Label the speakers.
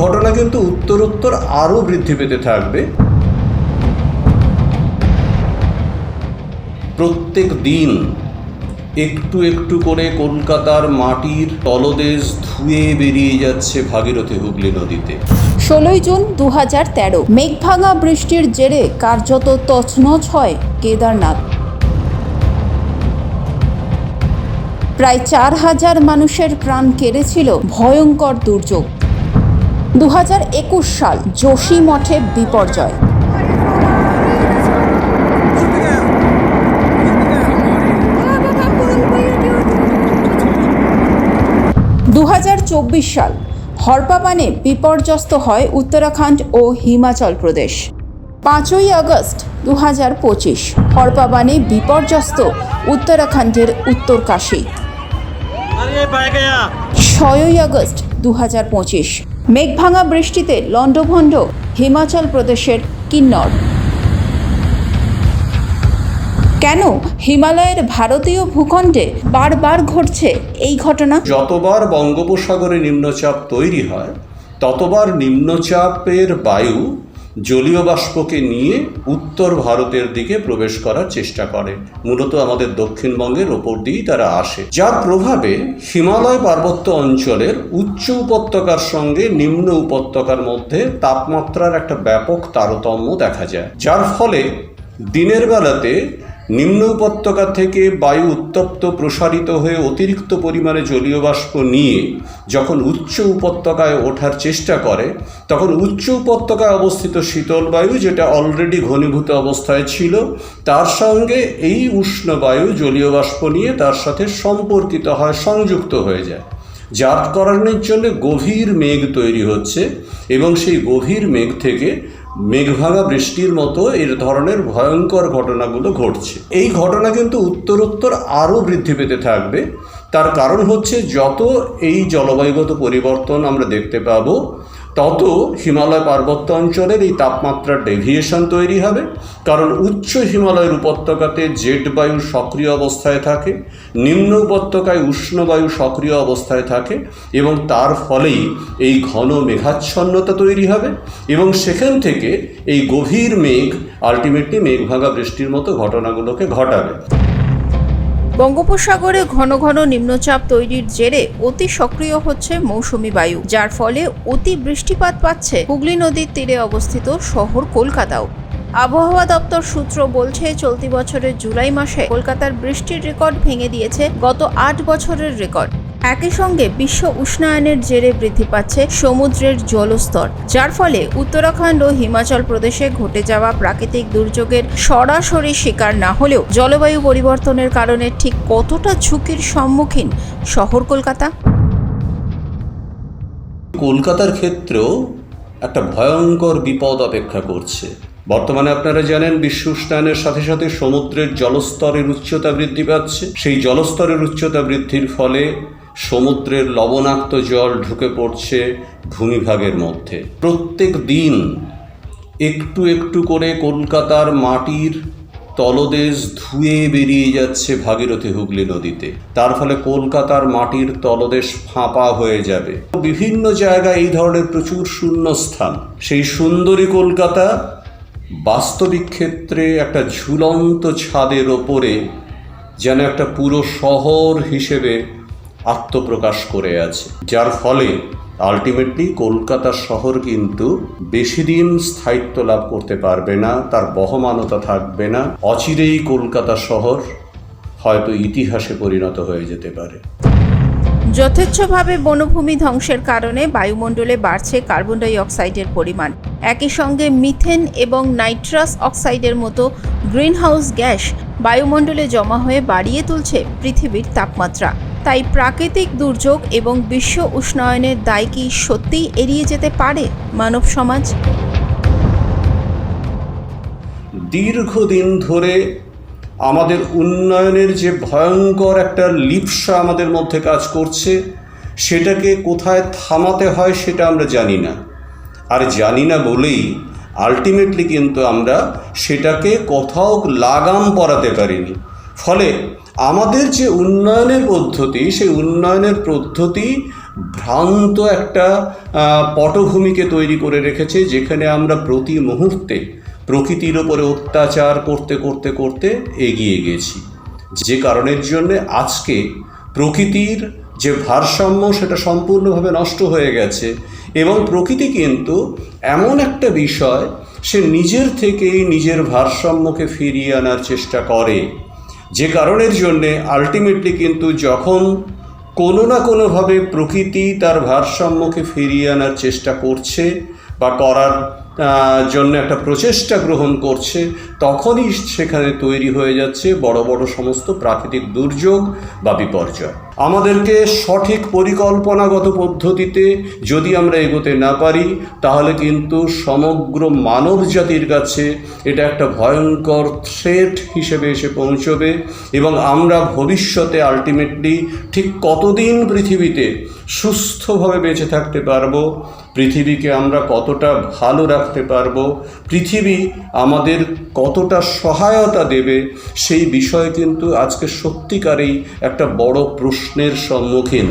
Speaker 1: ঘটনা কিন্তু উত্তরোত্তর আরও বৃদ্ধি পেতে থাকবে। প্রত্যেক দিন একটু একটু করে কলকাতার মাটির তলদেশ ধুয়ে বেরিয়ে যাচ্ছে ভাগীরথী হুগলি নদীতে।
Speaker 2: ষোলোই জুন দু হাজার তেরো, মেঘভাঙা বৃষ্টির জেরে কার্যত তছনছ হয় কেদারনাথ। প্রায় চার হাজার মানুষের প্রাণ কেড়েছিল ভয়ঙ্কর দুর্যোগ। দু হাজার একুশ সাল যোশী মঠে বিপর্যয়। দু হাজার চব্বিশ সাল হরপাবানে বিপর্যস্ত হয় উত্তরাখণ্ড ও হিমাচল প্রদেশ। পাঁচই আগস্ট দু হাজার পঁচিশ হরপাবানে বিপর্যস্ত উত্তরাখণ্ডের উত্তরকাশী। ছয়ই আগস্ট দু হাজার পঁচিশ মেঘভাঙা বৃষ্টিতে লণ্ডভণ্ড হিমাচল প্রদেশের কিন্নর। কেন হিমালয়ের ভারতীয় ভূখণ্ডে বারবার ঘটছে এই ঘটনা?
Speaker 1: যতবার বঙ্গোপসাগরে নিম্নচাপ তৈরি হয়, ততবার নিম্নচাপের বায়ু জলীয় বাষ্পকে নিয়ে উত্তর ভারতের দিকে প্রবেশ করার চেষ্টা করে। মূলত আমাদের দক্ষিণবঙ্গের ওপর দিয়েই তারা আসে। যার প্রভাবে হিমালয় পার্বত্য অঞ্চলের উচ্চ উপত্যকার সঙ্গে নিম্ন উপত্যকার মধ্যে তাপমাত্রার একটা ব্যাপক তারতম্য দেখা যায়। যার ফলে দিনের বেলাতে নিম্ন উপত্যকা থেকে বায়ু উত্তপ্ত প্রসারিত হয়ে অতিরিক্ত পরিমাণে জলীয় বাষ্প নিয়ে যখন উচ্চ উপত্যকায় ওঠার চেষ্টা করে, তখন উচ্চ উপত্যকায় অবস্থিত শীতল বায়ু যেটা অলরেডি ঘনীভূত অবস্থায় ছিল, তার সঙ্গে এই উষ্ণ বায়ু জলীয় বাষ্প নিয়ে তার সাথে সম্পর্কিত হয়, সংযুক্ত হয়ে যায়। যার কারণের জন্য গভীর মেঘ তৈরি হচ্ছে এবং সেই গভীর মেঘ থেকে মেঘভাঙা বৃষ্টির মতো এর ধরনের ভয়ঙ্কর ঘটনাগুলো ঘটছে। এই ঘটনা কিন্তু উত্তরোত্তর আরও বৃদ্ধি পেতে থাকবে। তার কারণ হচ্ছে যত এই জলবায়ুগত পরিবর্তন আমরা দেখতে পাবো তত হিমালয় পার্বত্য অঞ্চলের এই তাপমাত্রার ডেভিয়েশন তৈরি হবে। কারণ উচ্চ হিমালয়ের উপত্যকাতে জেট বায়ু সক্রিয় অবস্থায় থাকে, নিম্ন উপত্যকায় উষ্ণ বায়ু সক্রিয় অবস্থায় থাকে এবং তার ফলেই এই ঘন মেঘাচ্ছন্নতা তৈরি হবে এবং সেখান থেকে এই গভীর মেঘ আলটিমেটলি মেঘভাঙা বৃষ্টির মতো ঘটনাগুলোকে ঘটাবে।
Speaker 2: বঙ্গোপসাগরে ঘন ঘন নিম্নচাপ তৈরির জেরে অতি সক্রিয় হচ্ছে মৌসুমি বায়ু, যার ফলে অতি বৃষ্টিপাত পাচ্ছে হুগলি নদীর তীরে অবস্থিত শহর কলকাতাও। আবহাওয়া দপ্তর সূত্র বলছে, চলতি বছরের জুলাই মাসে কলকাতার বৃষ্টির রেকর্ড ভেঙে দিয়েছে গত আট বছরের রেকর্ড। একই সঙ্গে বিশ্ব উষ্ণায়নের জেরে বৃদ্ধি পাচ্ছে সমুদ্রের জলস্তর, যার ফলে উত্তরাখণ্ড ও হিমাচল প্রদেশে ঘটে যাওয়া প্রাকৃতিক দুর্যোগের সরাসরি শিকার না হলেও জলবায়ু পরিবর্তনের কারণে ঠিক কতটা ঝুঁকির সম্মুখীন শহর কলকাতা?
Speaker 1: কলকাতার ক্ষেত্রেও একটা ভয়ঙ্কর বিপদ অপেক্ষা করছে। বর্তমানে আপনারা জানেন বিশ্ব উষ্ণায়নের সাথে সাথে সমুদ্রের জলস্তরের উচ্চতা বৃদ্ধি পাচ্ছে। সেই জলস্তরের উচ্চতা বৃদ্ধির ফলে সমুদ্রের লবণাক্ত জল ঢুকে পড়ছে ভূমিভাগের মধ্যে। প্রত্যেক দিন একটু একটু করে কলকাতার মাটির তলদেশ ধুয়ে বেরিয়ে যাচ্ছে ভাগীরথী হুগলি নদীতে। তার ফলে কলকাতার মাটির তলদেশ ফাঁপা হয়ে যাবে। বিভিন্ন জায়গায় এই ধরনের প্রচুর শূন্যস্থান। সেই সুন্দরী কলকাতা বাস্তবিক ক্ষেত্রে একটা ঝুলন্ত ছাদের ওপরে যেন একটা পুরো শহর হিসেবে আত্মপ্রকাশ করে আছে। যার ফলে আলটিমেটলি কলকাতা শহর কিন্তু বেশি দিন স্থায়িত্ব লাভ করতে পারবে না, তার বহমানতা থাকবে না। অচিরেই কলকাতা শহর হয়তো ইতিহাসে পরিণত হয়ে যেতে পারে।
Speaker 2: যথেচ্ছভাবে বনভূমি ধ্বংসের কারণে বায়ুমণ্ডলে বাড়ছে কার্বন ডাই অক্সাইডের পরিমাণ। একই সঙ্গে মিথেন এবং নাইট্রাস অক্সাইডের মতো গ্রিনহাউস গ্যাস বায়ুমণ্ডলে জমা হয়ে বাড়িয়ে তুলছে পৃথিবীর তাপমাত্রা। তাই প্রাকৃতিক দুর্যোগ এবং বিশ্ব উষ্ণায়নের দায় কি সত্যিই এড়িয়ে যেতে পারে মানব সমাজ?
Speaker 1: দীর্ঘদিন ধরে আমাদের উন্নয়নের যে ভয়ঙ্কর একটা লিপসা আমাদের মধ্যে কাজ করছে, সেটাকে কোথায় থামাতে হয় সেটা আমরা জানি না। আর জানি না বলেই আলটিমেটলি কিন্তু আমরা সেটাকে কোথাও লাগাম পরাতে পারিনি। ফলে আমাদের যে উন্নয়নের পদ্ধতি, সেই উন্নয়নের পদ্ধতি ভ্রান্ত একটা পটভূমিকে তৈরি করে রেখেছে, যেখানে আমরা প্রতি মুহূর্তে প্রকৃতির ওপরে অত্যাচার করতে করতে করতে এগিয়ে গেছি। যে কারণের জন্য আজকে প্রকৃতির যে ভারসাম্য, সেটা সম্পূর্ণভাবে নষ্ট হয়ে গেছে এবং প্রকৃতি কিন্তু এমন একটা বিষয়, সে নিজের থেকেই নিজের ভারসাম্যকে ফিরিয়ে আনার চেষ্টা করে। যে কারণের জন্যে আলটিমেটলি কিন্তু যখন কোনো না কোনোভাবে প্রকৃতি তার ভারসাম্যকে ফিরিয়ে আনার চেষ্টা করছে বা করার জন্য একটা প্রচেষ্টা গ্রহণ করছে, তখনই সেখানে তৈরি হয়ে যাচ্ছে বড় বড় সমস্ত প্রাকৃতিক দুর্যোগ বা বিপর্যয়। আমাদেরকে সঠিক পরিকল্পনাগত পদ্ধতিতে যদি আমরা এগোতে না পারি, তাহলে কিন্তু সমগ্র মানব জাতির কাছে এটা একটা ভয়ঙ্কর থ্রেট হিসেবে এসে পৌঁছবে এবং আমরা ভবিষ্যতে আলটিমেটলি ঠিক কতদিন পৃথিবীতে সুস্থভাবে বেঁচে থাকতে পারব, পৃথিবীকে আমরা কতটা ভালো রাখতে পারব, পৃথিবী আমাদের কতটা সহায়তা দেবে, সেই বিষয়ে কিন্তু আজকে সত্যিকারেই একটা বড় প্রশ্নের সম্মুখীন।